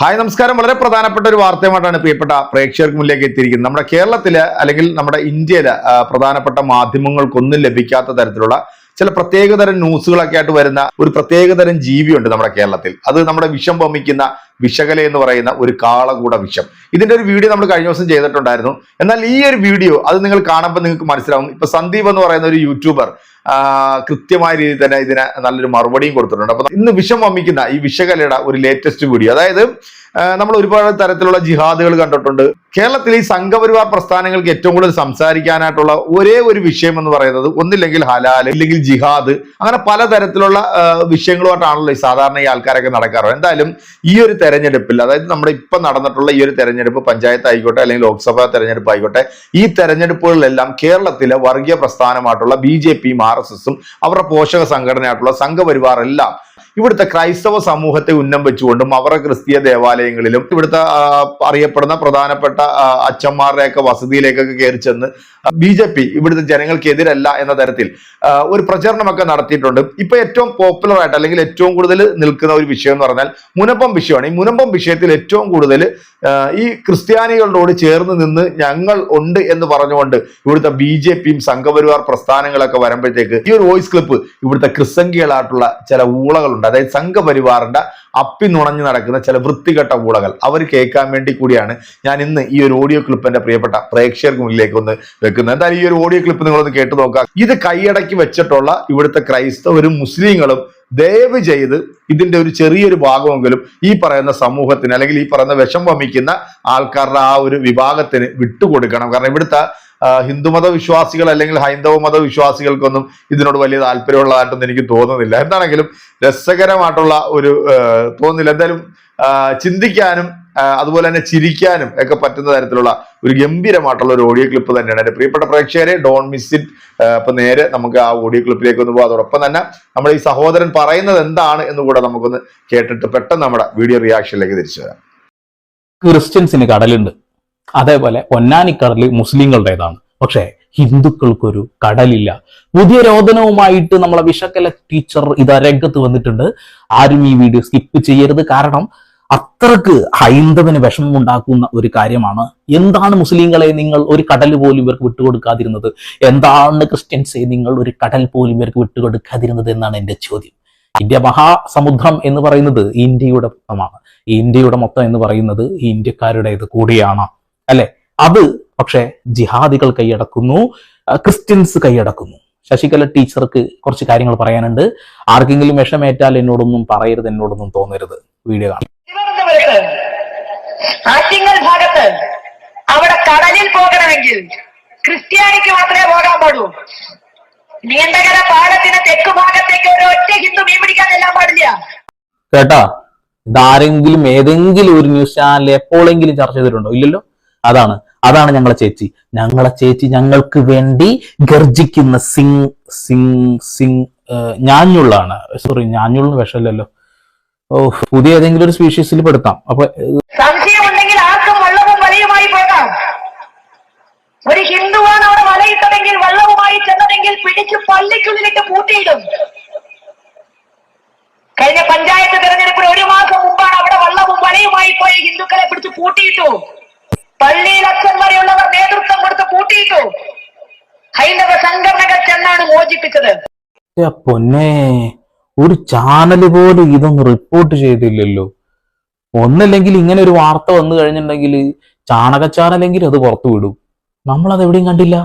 Hi നമസ്കാരം. വളരെ പ്രധാനപ്പെട്ട ഒരു വാർത്തയുമായിട്ടാണ് പ്രിയപ്പെട്ട പ്രേക്ഷകർക്ക് മുന്നിലേക്ക് എത്തിയിരിക്കുന്നത്. നമ്മുടെ കേരളത്തിൽ അല്ലെങ്കിൽ നമ്മുടെ ഇന്ത്യയിലെ പ്രധാനപ്പെട്ട മാധ്യമങ്ങൾക്കൊന്നും ലഭിക്കാത്ത തരത്തിലുള്ള ചില പ്രത്യേകതരം ന്യൂസുകളൊക്കെ ആയിട്ട് വരുന്ന ഒരു പ്രത്യേകതരം ജീവിയുണ്ട് നമ്മുടെ കേരളത്തിൽ. അത് നമ്മുടെ വിഷം വമിക്കുന്ന വിഷകല എന്ന് പറയുന്ന ഒരു കാളകൂട വിഷം. ഇതിന്റെ ഒരു വീഡിയോ നമ്മൾ കഴിഞ്ഞ ദിവസം ചെയ്തിട്ടുണ്ടായിരുന്നു. എന്നാൽ ഈ ഒരു വീഡിയോ അത് നിങ്ങൾ കാണുമ്പോൾ നിങ്ങൾക്ക് മനസ്സിലാവും. ഇപ്പൊ സന്ദീപ് എന്ന് പറയുന്ന ഒരു യൂട്യൂബർ കൃത്യമായ രീതിയിൽ തന്നെ ഇതിന് നല്ലൊരു മറുപടിയും കൊടുത്തിട്ടുണ്ട്. അപ്പൊ ഇന്ന് വിഷം വമിക്കുന്ന ഈ വിഷകലയുടെ ഒരു ലേറ്റസ്റ്റ് വീഡിയോ അതായത് നമ്മൾ ഒരുപാട് തരത്തിലുള്ള ജിഹാദുകൾ കണ്ടിട്ടുണ്ട്. കേരളത്തിൽ ഈ സംഘപരിവാർ പ്രസ്ഥാനങ്ങൾക്ക് ഏറ്റവും കൂടുതൽ സംസാരിക്കാനായിട്ടുള്ള ഒരേ ഒരു വിഷയം എന്ന് പറയുന്നത് ഒന്നില്ലെങ്കിൽ ഹലാൽ ഇല്ലെങ്കിൽ ജിഹാദ്. അങ്ങനെ പലതരത്തിലുള്ള വിഷയങ്ങളുമായിട്ടാണല്ലോ ഈ സാധാരണ ഈ ആൾക്കാരൊക്കെ നടക്കാറ്. എന്തായാലും ഈ ഒരു തെരഞ്ഞെടുപ്പിൽ അതായത് നമ്മുടെ ഇപ്പം നടന്നിട്ടുള്ള ഈ ഒരു തെരഞ്ഞെടുപ്പ് പഞ്ചായത്ത് ആയിക്കോട്ടെ അല്ലെങ്കിൽ ലോക്സഭാ തെരഞ്ഞെടുപ്പ് ആയിക്കോട്ടെ ഈ തെരഞ്ഞെടുപ്പുകളിലെല്ലാം കേരളത്തിലെ വർഗീയ പ്രസ്ഥാനമായിട്ടുള്ള ബി ജെ പിയും ആർ എസ് എസും അവരുടെ പോഷക സംഘടനയായിട്ടുള്ള സംഘപരിവാർ എല്ലാം ഇവിടുത്തെ ക്രൈസ്തവ സമൂഹത്തെ ഉന്നം വെച്ചുകൊണ്ടും അവരുടെ ക്രിസ്തീയ ദേവാലയങ്ങളിലും ഇവിടുത്തെ അറിയപ്പെടുന്ന പ്രധാനപ്പെട്ട അച്ഛന്മാരുടെയൊക്കെ വസതിയിലേക്കൊക്കെ കയറി ചെന്ന് ബി ജെ പി ഇവിടുത്തെ ജനങ്ങൾക്കെതിരല്ല എന്ന തരത്തിൽ ഒരു പ്രചരണമൊക്കെ നടത്തിയിട്ടുണ്ട്. ഇപ്പൊ ഏറ്റവും പോപ്പുലർ ആയിട്ട് അല്ലെങ്കിൽ ഏറ്റവും കൂടുതൽ നിൽക്കുന്ന ഒരു വിഷയം എന്ന് പറഞ്ഞാൽ മുനമ്പം വിഷയമാണ്. ഈ മുനമ്പം വിഷയത്തിൽ ഏറ്റവും കൂടുതൽ ഈ ക്രിസ്ത്യാനികളോട് ചേർന്ന് നിന്ന് ഞങ്ങൾ ഉണ്ട് എന്ന് പറഞ്ഞുകൊണ്ട് ഇവിടുത്തെ ബി ജെ പിയും സംഘപരിവാർ പ്രസ്ഥാനങ്ങളൊക്കെ വരുമ്പോഴത്തേക്ക് ഈ ഒരു വോയിസ് ക്ലിപ്പ് ഇവിടുത്തെ ക്രിസ്സംഖികളായിട്ടുള്ള ചില ഊളകളുണ്ട്. അതായത് സംഘപരിവാറിന്റെ അപ്പി നുണഞ്ഞു നടക്കുന്ന ചില വൃത്തികെട്ട ഊളകൾ. അവർ കേൾക്കാൻ വേണ്ടി കൂടിയാണ് ഞാൻ ഇന്ന് ഈ ഒരു ഓഡിയോ ക്ലിപ്പ് എന്റെ പ്രിയപ്പെട്ട പ്രേക്ഷകർക്ക് മുന്നിലേക്ക് ഒന്ന് വെക്കുന്നത്. എന്തായാലും ഈ ഒരു ഓഡിയോ ക്ലിപ്പ് നിങ്ങളൊന്ന് കേട്ടു നോക്കാം. ഇത് കൈയടക്കി വെച്ചിട്ടുള്ള ഇവിടുത്തെ ക്രൈസ്തവരും മുസ്ലിങ്ങളും ദയവ് ചെയ്ത് ഇതിന്റെ ഒരു ചെറിയൊരു ഭാഗമെങ്കിലും ഈ പറയുന്ന സമൂഹത്തിന് അല്ലെങ്കിൽ ഈ പറയുന്ന വിഷം വമിക്കുന്ന ആൾക്കാരുടെ ആ ഒരു വിഭാഗത്തിന് വിട്ടുകൊടുക്കണം. കാരണം ഇവിടുത്തെ ഹിന്ദുമത വിശ്വാസികൾ അല്ലെങ്കിൽ ഹൈന്ദവ മത വിശ്വാസികൾക്കൊന്നും ഇതിനോട് വലിയ താല്പര്യമുള്ളതായിട്ടൊന്നും എനിക്ക് തോന്നുന്നില്ല. എന്താണെങ്കിലും രസകരമായിട്ടുള്ള ഒരു തോന്നുന്നില്ല. എന്തായാലും ചിന്തിക്കാനും അതുപോലെ തന്നെ ചിരിക്കാനും ഒക്കെ പറ്റുന്ന തരത്തിലുള്ള ഒരു ഗംഭീരമായിട്ടുള്ള ഒരു ഓഡിയോ ക്ലിപ്പ് തന്നെയാണ്. എന്റെ പ്രിയപ്പെട്ട പ്രേക്ഷകരെ ഡോൺ മിസ് ഇറ്റ് അപ്പൊ നേരെ നമുക്ക് ആ ഓഡിയോ ക്ലിപ്പിലേക്ക് ഒന്ന് പോകാം അതോടൊപ്പം തന്നെ നമ്മുടെ ഈ സഹോദരൻ പറയുന്നത് എന്താണ് എന്ന് കൂടെ നമുക്കൊന്ന് കേട്ടിട്ട് പെട്ടെന്ന് നമ്മുടെ വീഡിയോ റിയാക്ഷനിലേക്ക് തിരിച്ചു വരാം. ക്രിസ്ത്യൻസിന് കടലുണ്ട്. അതേപോലെ പൊന്നാനിക്കടൽ മുസ്ലിങ്ങളുടേതാണ്. പക്ഷേ ഹിന്ദുക്കൾക്കൊരു കടലില്ല. പുതിയ രോദനവുമായിട്ട് നമ്മളെ വിഷക്കല ടീച്ചർ ഇതാ രംഗത്ത് വന്നിട്ടുണ്ട്. ആരും ഈ വീഡിയോ സ്കിപ്പ് ചെയ്യരുത്. കാരണം അത്രയ്ക്ക് ഹൈന്ദവന് വിഷമമുണ്ടാക്കുന്ന ഒരു കാര്യമാണ്. എന്താണ് മുസ്ലിങ്ങളെ നിങ്ങൾ ഒരു കടൽ പോലും ഇവർക്ക് വിട്ടുകൊടുക്കാതിരുന്നത്? എന്താണ് ക്രിസ്ത്യൻസെ നിങ്ങൾ ഒരു കടൽ പോലും ഇവർക്ക് വിട്ടുകൊടുക്കാതിരുന്നത് എന്നാണ് എന്റെ ചോദ്യം. ഇന്ത്യ മഹാസമുദ്രം എന്ന് പറയുന്നത് ഇന്ത്യയുടെ മൊത്തമാണ്. ഇന്ത്യയുടെ മൊത്തം എന്ന് പറയുന്നത് ഇന്ത്യക്കാരുടേത് കൂടിയാണ്. അല്ലെ? അത് പക്ഷെ ജിഹാദികൾ കൈയടക്കുന്നു ക്രിസ്ത്യൻസ് കൈയടക്കുന്നു. ശശികല ടീച്ചർക്ക് കുറച്ച് കാര്യങ്ങൾ പറയാനുണ്ട്. ആർക്കെങ്കിലും വിഷമേറ്റാൽ എന്നോടൊന്നും പറയരുത് എന്നോടൊന്നും തോന്നരുത്. വീഡിയോ കാണാം തിരുവനന്തപുരത്ത് ആറ്റിങ്ങൽ ഭാഗത്ത് അവിടെ കടലിൽ പോകണമെങ്കിൽ ക്രിസ്ത്യാനിക്ക് മാത്രമേ പോകാൻ പാടൂ. നീണ്ടകര പാലത്തിന് തെക്ക് ഭാഗത്തേക്ക് ഒരു ഒറ്റ ഹിന്ദു മീൻ പിടിക്കാൻ ചെല്ലാൻ പാടില്ല. കേട്ടാ? ഇതാരെങ്കിലും ഏതെങ്കിലും ഒരു ന്യൂസ് ചാനൽ എപ്പോഴെങ്കിലും ചർച്ച ചെയ്തിട്ടുണ്ടോ? ഇല്ലല്ലോ? അതാണ്. അതാണ് ഞങ്ങളെ ചേച്ചി. ഞങ്ങളെ ചേച്ചി ഞങ്ങൾക്ക് വേണ്ടി ഗർജിക്കുന്ന സിംഗ് സിംഗ് സിംഗ് ഞാഞ്ഞുള്ളാണ്. സോറി ഞാഞ്ഞുള്ള വിഷമല്ലല്ലോ പുതിയ ഏതെങ്കിലും ഒരു സ്പീഷീസിൽ പെടുത്താം. അപ്പൊ സംശയമുണ്ടെങ്കിൽ ആർക്കും വള്ളവും വലയുമായി പോകാം. ഒരു ഹിന്ദുവാണ് അവിടെ വലയിട്ടതെങ്കിൽ വള്ളവുമായി ചെന്നതെങ്കിൽ പിടിച്ച് പള്ളിക്കുള്ളിലിട്ട് പൂട്ടിയിടും. കഴിഞ്ഞ പഞ്ചായത്ത് തെരഞ്ഞെടുപ്പിൽ ഒരു മാസം മുമ്പാണ് അവിടെ വള്ളവും വലയുമായി പോയ ഹിന്ദുക്കളെ പിടിച്ച് പൂട്ടിയിട്ടു. പള്ളിയിൽ അച്ഛൻ വരെയുള്ളവർ നേതൃത്വം കൊടുത്ത് പൂട്ടിയിട്ടു. ഹൈന്ദവ സംഘടനകൾ ചെന്നാണ് മോചിപ്പിച്ചത്. പൊന്നെ. ഒരു ചാനൽ പോലെ ഇതൊന്നും റിപ്പോർട്ട് ചെയ്തില്ലല്ലോ. ഒന്നല്ലെങ്കിൽ ഇങ്ങനെ ഒരു വാർത്ത വന്നു കഴിഞ്ഞിട്ടുണ്ടെങ്കിൽ ചാണക ചാനലെങ്കിലും അത് പുറത്തു വിടും. നമ്മളത് എവിടെയും കണ്ടില്ല.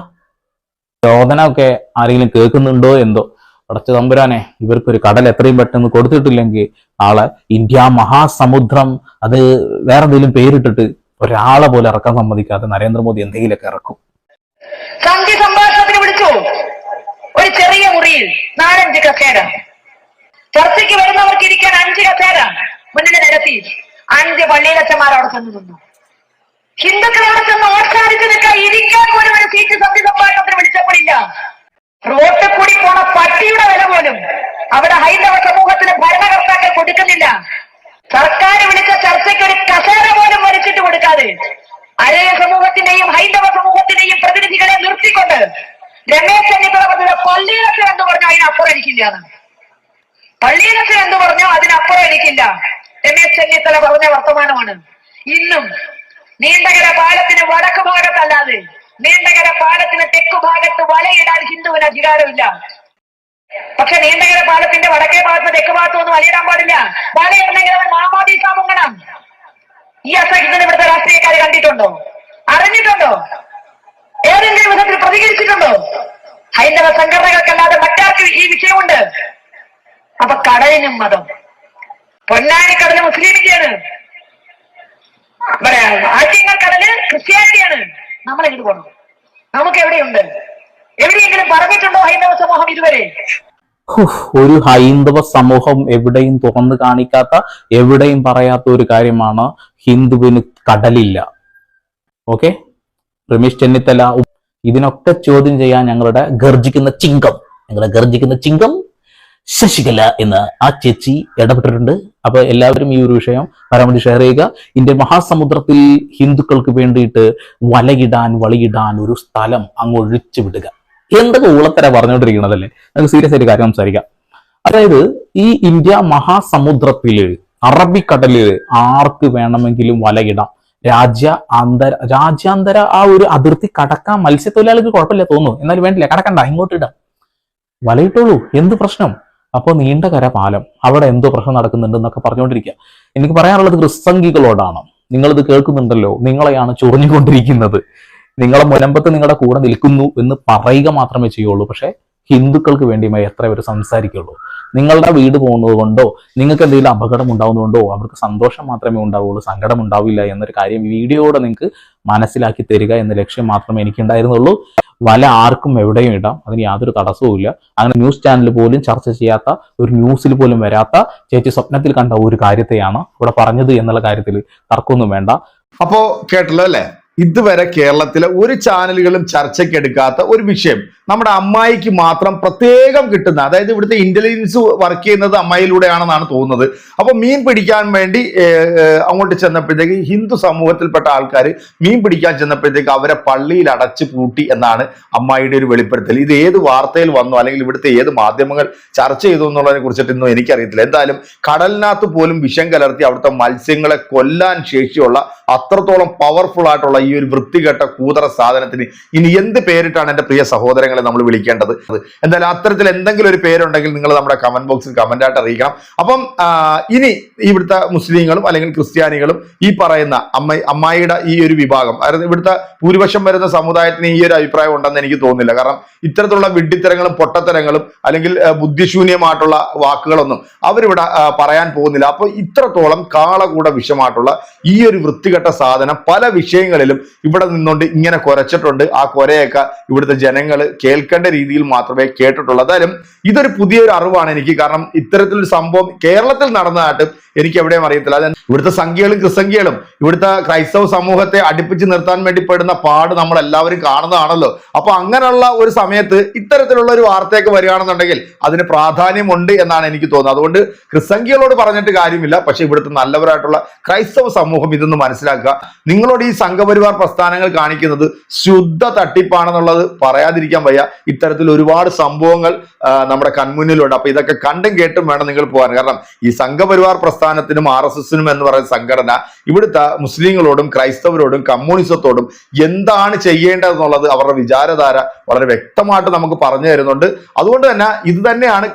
ചോദനമൊക്കെ ആരെങ്കിലും കേൾക്കുന്നുണ്ടോ എന്തോ? അടച്ച തമ്പുരാനെ ഇവർക്കൊരു കടൽ എത്രയും പെട്ടെന്ന് കൊടുത്തിട്ടില്ലെങ്കിൽ ആളെ ഇന്ത്യ മഹാസമുദ്രം അത് വേറെ എന്തെങ്കിലും പേരിട്ടിട്ട് ഒരാളെ പോലെ ഇറക്കാൻ സമ്മതിക്കാതെ നരേന്ദ്രമോദി എന്തെങ്കിലുമൊക്കെ ഇറക്കും. സന്ധി സംഭാഷണത്തിന് വിളിച്ചു ഒരു ചെറിയ മുറിയിൽ നാലഞ്ച് കസേര. ചർച്ചയ്ക്ക് വരുന്നവർക്ക് ഇരിക്കാൻ അഞ്ച് കസേരാണ് മുന്നിൽ നിരത്തി. അഞ്ച് പള്ളിയിലച്ചന്മാർ അവിടെ ചെന്ന് നിന്നു. ഹിന്ദുക്കൾ അവിടെ ചെന്ന് ഓർച്ചാടിച്ച് നിൽക്കാൻ ഇരിക്കാൻ പോലും ഒരു സീറ്റ് സന്ധി വിളിച്ചപ്പോഴില്ല. റോട്ടിൽ കൂടി പോണ പട്ടിയുടെ വില പോലും അവിടെ ഹൈന്ദവ സമൂഹത്തിന് ഭരണകർത്താക്കൾ കൊടുക്കുന്നില്ല. സർക്കാർ വിളിച്ച ചർച്ചയ്ക്ക് ഒരു കസേര പോലും വലിച്ചിട്ട് കൊടുക്കാതെ അരയ സമൂഹത്തിന്റെയും ഹൈന്ദവ സമൂഹത്തിന്റെയും പ്രതിനിധികളെ നിർത്തിക്കൊണ്ട് രമേശ് ചെന്നിത്തല പറഞ്ഞത് പള്ളിയിലൊക്കെ എന്ന് പറഞ്ഞു അതിനപ്പുറം എനിക്കില്ല എന്ന്. എന്ത് പറഞ്ഞു അതിനപ്പുറം എനിക്കില്ല. രമേശ് ചെന്നിത്തല പറഞ്ഞ വർത്തമാനമാണ്. ഇന്നും നീണ്ടകര പാലത്തിന് വടക്ക് ഭാഗത്തല്ലാതെ നീണ്ടകര പാലത്തിന് തെക്കു ഭാഗത്ത് വലയിടാൻ ഹിന്ദുവിന് അധികാരമില്ല. പക്ഷെ നീണ്ടകര പാലത്തിന്റെ വടക്കേ ഭാഗത്ത് തെക്ക് ഭാഗത്ത് ഒന്നും വലയിടാൻ പാടില്ല. വലയിടണമെങ്കിൽ അവർ മാമാതി മുങ്ങണം ഈ അസഹിതന് ഇവിടുത്തെ രാഷ്ട്രീയക്കാർ കണ്ടിട്ടുണ്ടോ? അറിഞ്ഞിട്ടുണ്ടോ? ഏതെങ്കിലും വിധത്തിൽ പ്രതികരിച്ചിട്ടുണ്ടോ? ഹൈന്ദവ സംഘടനകൾക്കല്ലാതെ മറ്റാർക്കും ഈ വിഷയമുണ്ട്. അപ്പൊ കടലിനും മതം. പൊന്നാനിക്കടൽ മുസ്ലിമിന്റെയാണ്. പറയാ ആറ്റിങ്ങൽ കടൽ ക്രിസ്ത്യാനിറ്റിയാണ് നമ്മൾ എങ്ങോട്ട് പോകണം നമുക്ക് എവിടെയുണ്ട്? എവിടെയെങ്കിലും പറഞ്ഞിട്ടുണ്ടോ ഹൈന്ദവ സമൂഹം ഇതുവരെ? ഒരു ഹൈന്ദവ സമൂഹം എവിടെയും തുറന്നു കാണിക്കാത്ത എവിടെയും പറയാത്ത ഒരു കാര്യമാണ് ഹിന്ദുവിന് കടലില്ല. ഓക്കെ? രമേശ് ചെന്നിത്തല ഇതിനൊക്കെ ചോദ്യം ചെയ്യാൻ ഞങ്ങളുടെ ഗർജിക്കുന്ന ചിങ്കം. ഞങ്ങളുടെ ഗർജിക്കുന്ന ചിങ്കം ശശികല എന്ന് ആ ചേച്ചി ഇടപെട്ടിട്ടുണ്ട്. അപ്പൊ എല്ലാവരും ഈ ഒരു വിഷയം പരമാവധി ഷെയർ ചെയ്യുക. ഇന്ത്യൻ മഹാസമുദ്രത്തിൽ ഹിന്ദുക്കൾക്ക് വേണ്ടിയിട്ട് വലയിടാൻ വളിയിടാൻ ഒരു സ്ഥലം അങ്ങ് ഒഴിച്ചു വിടുക. എന്തൊക്കെ ഊളത്തര പറഞ്ഞുകൊണ്ടിരിക്കണതല്ലേ? നമുക്ക് സീരിയസ് ആയിട്ട് കാര്യം സംസാരിക്കാം. അതായത് ഈ ഇന്ത്യ മഹാസമുദ്രത്തിൽ അറബിക്കടലിൽ ആർക്ക് വേണമെങ്കിലും വലയിടാം. രാജ്യ അന്തര രാജ്യാന്തര ആ ഒരു അതിർത്തി കടക്കാൻ മത്സ്യത്തൊഴിലാളികൾക്ക് കുഴപ്പമില്ല തോന്നുന്നു. എന്നാലും വേണ്ടില്ല കടക്കണ്ട ഇങ്ങോട്ട് ഇടാം. വലയിട്ടോളൂ എന്ത് പ്രശ്നം? അപ്പോൾ നീണ്ടകര പാലം അവിടെ എന്തോ പ്രശ്നം നടക്കുന്നുണ്ട് എന്നൊക്കെ പറഞ്ഞുകൊണ്ടിരിക്കുക. എനിക്ക് പറയാനുള്ളത് ക്രിസ്തംഗികളോടാണ് നിങ്ങളിത് കേൾക്കുന്നുണ്ടല്ലോ. നിങ്ങളെയാണ് ചൊറിഞ്ഞുകൊണ്ടിരിക്കുന്നത്. നിങ്ങളെ മുനമ്പത്ത് നിങ്ങളുടെ കൂടെ നിൽക്കുന്നു എന്ന് പറയുക മാത്രമേ ചെയ്യുള്ളൂ. പക്ഷേ ഹിന്ദുക്കൾക്ക് വേണ്ടിയുമായി എത്ര പേര് സംസാരിക്കുള്ളൂ. നിങ്ങളുടെ വീട് പോകുന്നത് കൊണ്ടോ നിങ്ങൾക്ക് എന്തെങ്കിലും അപകടം ഉണ്ടാവുന്നതുകൊണ്ടോ അവർക്ക് സന്തോഷം മാത്രമേ ഉണ്ടാവുള്ളൂ സങ്കടം ഉണ്ടാവില്ല എന്നൊരു കാര്യം വീഡിയോയോടെ നിങ്ങൾക്ക് മനസ്സിലാക്കി തരിക എന്ന ലക്ഷ്യം മാത്രമേ എനിക്കുണ്ടായിരുന്നുള്ളൂ. വല ആർക്കും എവിടെയും ഇടാം. അതിന് യാതൊരു തടസ്സവും ഇല്ല. അങ്ങനെ ന്യൂസ് ചാനൽ പോലും ചർച്ച ചെയ്യാത്ത ഒരു ന്യൂസിൽ പോലും വരാത്ത ചേച്ചി സ്വപ്നത്തിൽ കണ്ട ഒരു കാര്യത്തെയാണ് ഇവിടെ പറഞ്ഞത് എന്നുള്ള കാര്യത്തിൽ തർക്കമൊന്നും വേണ്ട. അപ്പോ കേട്ടല്ലോ അല്ലെ? ഇതുവരെ കേരളത്തിലെ ഒരു ചാനലുകളും ചർച്ചയ്ക്ക് എടുക്കാത്ത ഒരു വിഷയം. നമ്മുടെ അമ്മായിക്ക് മാത്രം പ്രത്യേകം കിട്ടുന്ന അതായത് ഇവിടുത്തെ ഇന്റലിജൻസ് വർക്ക് ചെയ്യുന്നത് അമ്മായിലൂടെയാണെന്നാണ് തോന്നുന്നത്. അപ്പൊ മീൻ പിടിക്കാൻ വേണ്ടി അങ്ങോട്ട് ചെന്നപ്പോഴത്തേക്ക് ഹിന്ദു സമൂഹത്തിൽപ്പെട്ട ആൾക്കാർ മീൻ പിടിക്കാൻ ചെന്നപ്പോഴത്തേക്ക് അവരെ പള്ളിയിൽ അടച്ചു പൂട്ടി എന്നാണ് അമ്മായിയുടെ ഒരു വെളിപ്പെടുത്തൽ. ഇത് ഏത് വാർത്തയിൽ വന്നു അല്ലെങ്കിൽ ഇവിടുത്തെ ഏത് മാധ്യമങ്ങൾ ചർച്ച ചെയ്തു എന്നുള്ളതിനെ കുറിച്ചിട്ടൊന്നും എനിക്കറിയത്തില്ല. എന്തായാലും കടലിനകത്ത് പോലും വിഷം കലർത്തി അവിടുത്തെ മത്സ്യങ്ങളെ കൊല്ലാൻ ശേഷിയുള്ള അത്രത്തോളം പവർഫുൾ ആയിട്ടുള്ള ഈ ഒരു വൃത്തികെട്ട കൂതറ സാധനത്തിന് ഇനി എന്ത് പേരിട്ടാണ് എന്റെ പ്രിയ സഹോദരങ്ങളെ നമ്മൾ വിളിക്കേണ്ടത്. എന്തായാലും അത്തരത്തിൽ എന്തെങ്കിലും ഒരു പേരുണ്ടെങ്കിൽ നിങ്ങൾ നമ്മുടെ കമന്റ് ബോക്സിൽ കമന്റ് ആയിട്ട് അറിയിക്കണം. അപ്പം ഇനി ഇവിടുത്തെ മുസ്ലിങ്ങളും അല്ലെങ്കിൽ ക്രിസ്ത്യാനികളും ഈ പറയുന്ന അമ്മ അമ്മായിയുടെ ഈ ഒരു വിഭാഗം അതായത് ഇവിടുത്തെ ഭൂരിപക്ഷം വരുന്ന സമുദായത്തിന് ഈ ഒരു അഭിപ്രായം ഉണ്ടെന്ന് എനിക്ക് തോന്നുന്നില്ല. കാരണം ഇത്തരത്തിലുള്ള വിഡ്ഢിത്തരങ്ങളും പൊട്ടത്തരങ്ങളും അല്ലെങ്കിൽ ബുദ്ധിശൂന്യമായിട്ടുള്ള വാക്കുകളൊന്നും അവരിവിടെ പറയാൻ പോകുന്നില്ല. അപ്പൊ ഇത്രത്തോളം കാളകൂട വിഷമായിട്ടുള്ള ഈ ഒരു വൃത്തികെട്ട സാധനം പല വിഷയങ്ങളിലും ഇവിടെ നിന്നുകൊണ്ട് ഇങ്ങനെ കുറച്ചിട്ടുണ്ട് ആ കുരയൊക്കെ ഇവിടുത്തെ ജനങ്ങൾ കേൾക്കേണ്ട രീതിയിൽ മാത്രമേ കേട്ടിട്ടുള്ളൂ. എന്തായാലും ഇതൊരു പുതിയൊരു അറിവാണ് എനിക്ക്. കാരണം ഇത്തരത്തിലൊരു സംഭവം കേരളത്തിൽ നടന്നതായിട്ട് എനിക്ക് എവിടെയും അറിയത്തില്ല. അത് ഇവിടുത്തെ സംഖ്യകളും ക്രിസംഖ്യകളും ഇവിടുത്തെ ക്രൈസ്തവ സമൂഹത്തെ അടുപ്പിച്ച് നിർത്താൻ വേണ്ടി പെടുന്ന പാട് നമ്മൾ എല്ലാവരും കാണുന്നതാണല്ലോ. അപ്പൊ അങ്ങനെയുള്ള ഒരു സമയത്ത് ഇത്തരത്തിലുള്ള ഒരു വാർത്തയൊക്കെ വരികയാണെന്നുണ്ടെങ്കിൽ അതിന് പ്രാധാന്യമുണ്ട് എന്നാണ് എനിക്ക് തോന്നുന്നത്. അതുകൊണ്ട് ക്രിസംഖ്യകളോട് പറഞ്ഞിട്ട് കാര്യമില്ല. പക്ഷെ ഇവിടുത്തെ നല്ലവരായിട്ടുള്ള ക്രൈസ്തവ സമൂഹം ഇതൊന്ന് മനസ്സിലാക്കുക. നിങ്ങളോട് ഈ സംഘപരിവാർ പ്രസ്ഥാനങ്ങൾ കാണിക്കുന്നത് ശുദ്ധ തട്ടിപ്പാണെന്നുള്ളത് പറയാതിരിക്കാൻ വയ്യ. ഇത്തരത്തിൽ ഒരുപാട് സംഭവങ്ങൾ നമ്മുടെ കൺമുന്നിലുണ്ട്. അപ്പൊ ഇതൊക്കെ കണ്ടും കേട്ടും വേണം നിങ്ങൾ പോകാൻ. കാരണം ഈ സംഘപരിവാർ പ്രസ്ഥാനത്തിനും ആർ എസ് എസിനും എന്ന് പറയുന്ന സംഘടന ഇവിടുത്തെ മുസ്ലിങ്ങളോടും ക്രൈസ്തവരോടും കമ്മ്യൂണിസത്തോടും എന്താണ് ചെയ്യേണ്ടതെന്നുള്ളത് അവരുടെ വിചാരധാര വളരെ വ്യക്തമായിട്ട് നമുക്ക് പറഞ്ഞു തരുന്നുണ്ട്. അതുകൊണ്ട് തന്നെ ഇത് തന്നെയാണ്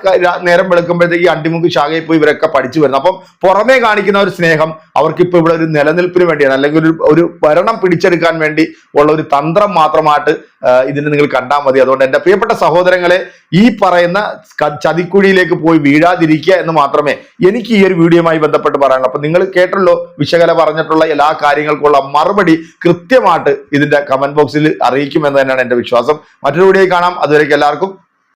നേരം വെളുക്കുമ്പോഴത്തേക്ക് അണ്ടിമുക്ക് ശാഖയിൽ പോയി ഇവരൊക്കെ പഠിച്ചു വരുന്നത്. അപ്പം പുറമേ കാണിക്കുന്ന ഒരു സ്നേഹം അവർക്കിപ്പോൾ ഇവിടെ ഒരു നിലനിൽപ്പിന് വേണ്ടിയാണ്. അല്ലെങ്കിൽ ഒരു ഒരു ഭരണം പിടിച്ചെടുക്കാൻ വേണ്ടി ഉള്ള ഒരു തന്ത്രം മാത്രമായിട്ട് ഇതിനെ നിങ്ങൾ കണ്ടാൽ മതി. അതുകൊണ്ട് എന്റെ പ്രിയപ്പെട്ട സഹോദരങ്ങളെ ഈ പറയുന്ന ചതിക്കുഴിയിലേക്ക് പോയി വീഴാതിരിക്കുക എന്ന് മാത്രമേ എനിക്ക് ഈ ഒരു വീഡിയോയുമായി ബന്ധപ്പെട്ട് പറയാനുള്ളൂ. അപ്പം നിങ്ങൾ കേട്ടല്ലോ വിശകല പറഞ്ഞിട്ടുള്ള എല്ലാ കാര്യങ്ങൾക്കുള്ള മറുപടി കൃത്യമായിട്ട് ഇതിന്റെ കമന്റ് ബോക്സിൽ അറിയിക്കുമെന്ന് തന്നെയാണ് എന്റെ വിശ്വാസം. മറ്റൊരു വീഡിയോയിൽ കാണാം. അതുവരേക്കും എല്ലാവർക്കും